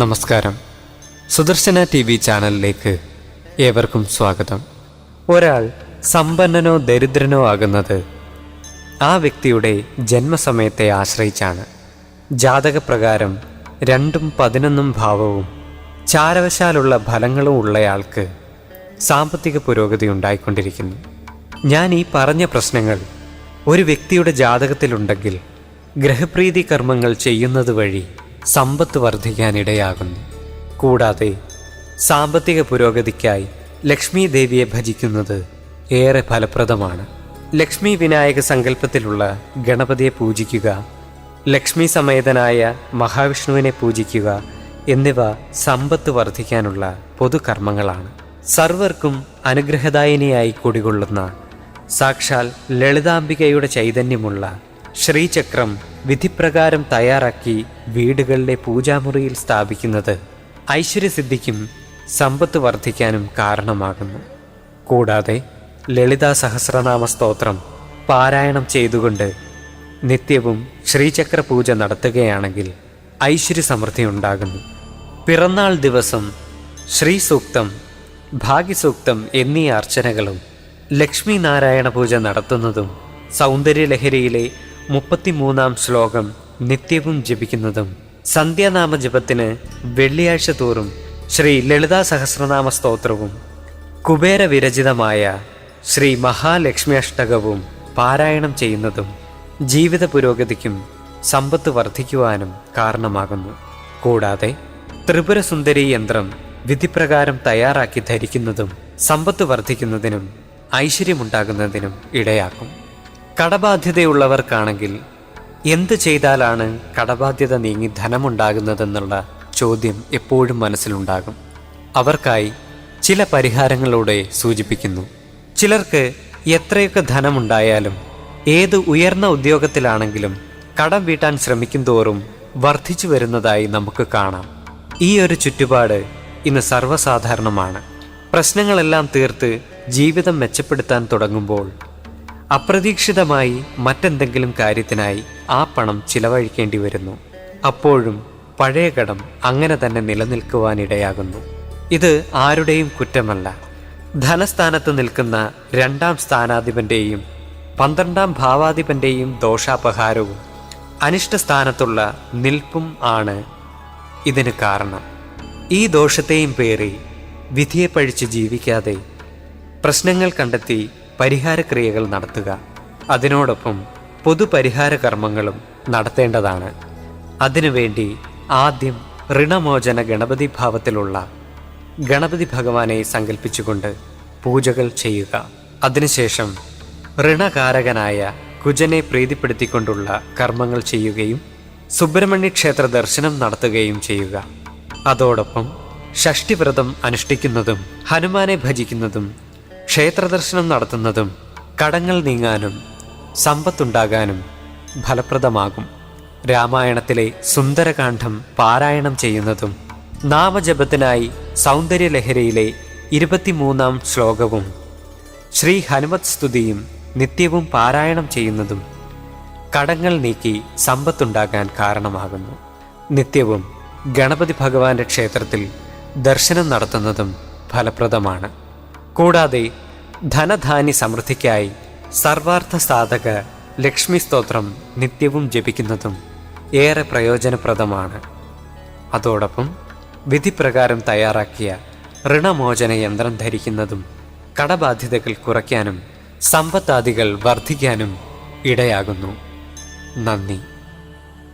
നമസ്കാരം. Sudarshana T V ചാനലിലേക്ക് ഏവർക്കും സ്വാഗതം. ഒരാൾ സമ്പന്നനോ ദരിദ്രനോ ആകുന്നത് ആ വ്യക്തിയുടെ ജന്മസമയത്തെ ആശ്രയിച്ചാണ്. ജാതകപ്രകാരം രണ്ടും പതിനൊന്നും ഭാവവും ചാരവശാലുള്ള ഫലങ്ങളും ഉള്ളയാൾക്ക് സാമ്പത്തിക പുരോഗതി ഉണ്ടായിക്കൊണ്ടിരിക്കുന്നു. ഞാൻ ഈ പറഞ്ഞ പ്രശ്നങ്ങൾ ഒരു വ്യക്തിയുടെ ജാതകത്തിലുണ്ടെങ്കിൽ ഗ്രഹപ്രീതി കർമ്മങ്ങൾ ചെയ്യുന്നത് വഴി സമ്പത്ത് വർദ്ധിക്കാനിടയാകുന്നു. കൂടാതെ സാമ്പത്തിക പുരോഗതിക്കായി ലക്ഷ്മി ദേവിയെ ഭജിക്കുന്നത് ഏറെ ഫലപ്രദമാണ്. ലക്ഷ്മി വിനായക സങ്കല്പത്തിലുള്ള ഗണപതിയെ പൂജിക്കുക ലക്ഷ്മി സമേതനായ മഹാവിഷ്ണുവിനെ പൂജിക്കുക എന്നിവ സമ്പത്ത് വർദ്ധിക്കാനുള്ള പൊതുകർമ്മങ്ങളാണ്. സർവർക്കും അനുഗ്രഹദായിനിയായി കുടികൊള്ളുന്ന സാക്ഷാൽ ലളിതാംബികയുടെ ചൈതന്യമുള്ള ശ്രീചക്രം വിധിപ്രകാരം തയ്യാറാക്കി വീടുകളിലെ പൂജാമുറിയിൽ സ്ഥാപിക്കുന്നത് ഐശ്വര്യസിദ്ധിക്കും സമ്പത്ത് വർദ്ധിക്കാനും കാരണമാകുന്നു. കൂടാതെ ലളിതാ സഹസ്രനാമ സ്തോത്രം പാരായണം ചെയ്തുകൊണ്ട് നിത്യവും ശ്രീചക്ര പൂജ നടത്തുകയാണെങ്കിൽ ഐശ്വര്യ സമൃദ്ധി ഉണ്ടാകുന്നു പിറന്നാൾ ദിവസം ശ്രീസൂക്തം ഭാഗ്യസൂക്തം എന്നീ അർച്ചനകളും ലക്ഷ്മി നാരായണ പൂജ നടത്തുന്നതും സൗന്ദര്യലഹരിയിലെ മുപ്പത്തിമൂന്നാം ശ്ലോകം നിത്യവും ജപിക്കുന്നതും. സന്ധ്യാനാമ ജപത്തിന് വെള്ളിയാഴ്ച തോറും ശ്രീ ലളിതാ സഹസ്രനാമ സ്തോത്രവും കുബേര വിരചിതമായ ശ്രീ മഹാലക്ഷ്മി അഷ്ടകവും പാരായണം ചെയ്യുന്നതും ജീവിത പുരോഗതിക്കും സമ്പത്ത് വർദ്ധിക്കുവാനും കാരണമാകുന്നു. കൂടാതെ ത്രിപുര സുന്ദരി യന്ത്രം വിധിപ്രകാരം തയ്യാറാക്കി ധരിക്കുന്നതും സമ്പത്ത് വർദ്ധിക്കുന്നതിനും ഐശ്വര്യമുണ്ടാകുന്നതിനും ഇടയാക്കും. കടബാധ്യതയുള്ളവർക്കാണെങ്കിൽ എന്ത് ചെയ്താലാണ് കടബാധ്യത നീങ്ങി ധനമുണ്ടാകുന്നതെന്നുള്ള ചോദ്യം എപ്പോഴും മനസ്സിലുണ്ടാകും. അവർക്കായി ചില പരിഹാരങ്ങളോടെ സൂചിപ്പിക്കുന്നു. ചിലർക്ക് എത്രയൊക്കെ ധനമുണ്ടായാലും ഏത് ഉയർന്ന ഉദ്യോഗത്തിലാണെങ്കിലും കടം വീട്ടാൻ ശ്രമിക്കും തോറും വർദ്ധിച്ചു വരുന്നതായി നമുക്ക് കാണാം. ഈ ഒരു ചുറ്റുപാട് ഇന്ന് സർവസാധാരണമാണ്. പ്രശ്നങ്ങളെല്ലാം തീർത്ത് ജീവിതം മെച്ചപ്പെടുത്താൻ തുടങ്ങുമ്പോൾ അപ്രതീക്ഷിതമായി മറ്റെന്തെങ്കിലും കാര്യത്തിനായി ആ പണം ചിലവഴിക്കേണ്ടി വരുന്നു. അപ്പോഴും പഴയ കടം അങ്ങനെ തന്നെ നിലനിൽക്കുവാനിടയാകുന്നു. ഇത് ആരുടെയും കുറ്റമല്ല. ധനസ്ഥാനത്ത് നിൽക്കുന്ന രണ്ടാം സ്ഥാനാധിപന്റെയും പന്ത്രണ്ടാം ഭാവാധിപന്റെയും ദോഷാപഹാരവും അനിഷ്ടസ്ഥാനത്തുള്ള നിൽപ്പും ആണ് ഇതിന് കാരണം. ഈ ദോഷത്തെയും പേറി വിധിയെ പഴിച്ച് ജീവിക്കാതെ പ്രശ്നങ്ങൾ കണ്ടെത്തി പരിഹാരക്രിയകൾ നടത്തുക. അതിനോടൊപ്പം പൊതുപരിഹാര കർമ്മങ്ങളും നടത്തേണ്ടതാണ്. അതിനുവേണ്ടി ആദ്യം ഋണമോചന ഗണപതി ഭാവത്തിലുള്ള ഗണപതി ഭഗവാനെ സങ്കല്പിച്ചുകൊണ്ട് പൂജകൾ ചെയ്യുക. അതിനുശേഷം ഋണകാരകനായ കുജനെ പ്രീതിപ്പെടുത്തിക്കൊണ്ടുള്ള കർമ്മങ്ങൾ ചെയ്യുകയും സുബ്രഹ്മണ്യ ക്ഷേത്ര ദർശനം നടത്തുകയും ചെയ്യുക. അതോടൊപ്പം ഷഷ്ടിവ്രതം അനുഷ്ഠിക്കുന്നതും ഹനുമാനെ ഭജിക്കുന്നതും ക്ഷേത്രദർശനം നടത്തുന്നതും കടങ്ങൾ നീങ്ങാനും സമ്പത്തുണ്ടാകാനും ഫലപ്രദമാകും. രാമായണത്തിലെ സുന്ദരകാന്ഡം പാരായണം ചെയ്യുന്നതും നാമജപത്തിനായി സൗന്ദര്യലഹരിയിലെ ഇരുപത്തിമൂന്നാം ശ്ലോകവും ശ്രീ ഹനുമത് സ്തുതിയും നിത്യവും പാരായണം ചെയ്യുന്നതും കടങ്ങൾ നീക്കി സമ്പത്തുണ്ടാകാൻ കാരണമാകുന്നു. നിത്യവും ഗണപതി ഭഗവാന്റെ ക്ഷേത്രത്തിൽ ദർശനം നടത്തുന്നതും ഫലപ്രദമാണ്. കൂടാതെ ധനധാന്യ സമൃദ്ധിക്കായി സർവാർത്ഥ സാധക ലക്ഷ്മി സ്തോത്രം നിത്യവും ജപിക്കുന്നതും ഏറെ പ്രയോജനപ്രദമാണ്. അതോടൊപ്പം വിധിപ്രകാരം തയ്യാറാക്കിയ ഋണമോചന യന്ത്രം ധരിക്കുന്നതും കടബാധ്യതകൾ കുറയ്ക്കാനും സമ്പത്താദികൾ വർദ്ധിക്കാനും ഇടയാകുന്നു. നന്ദി.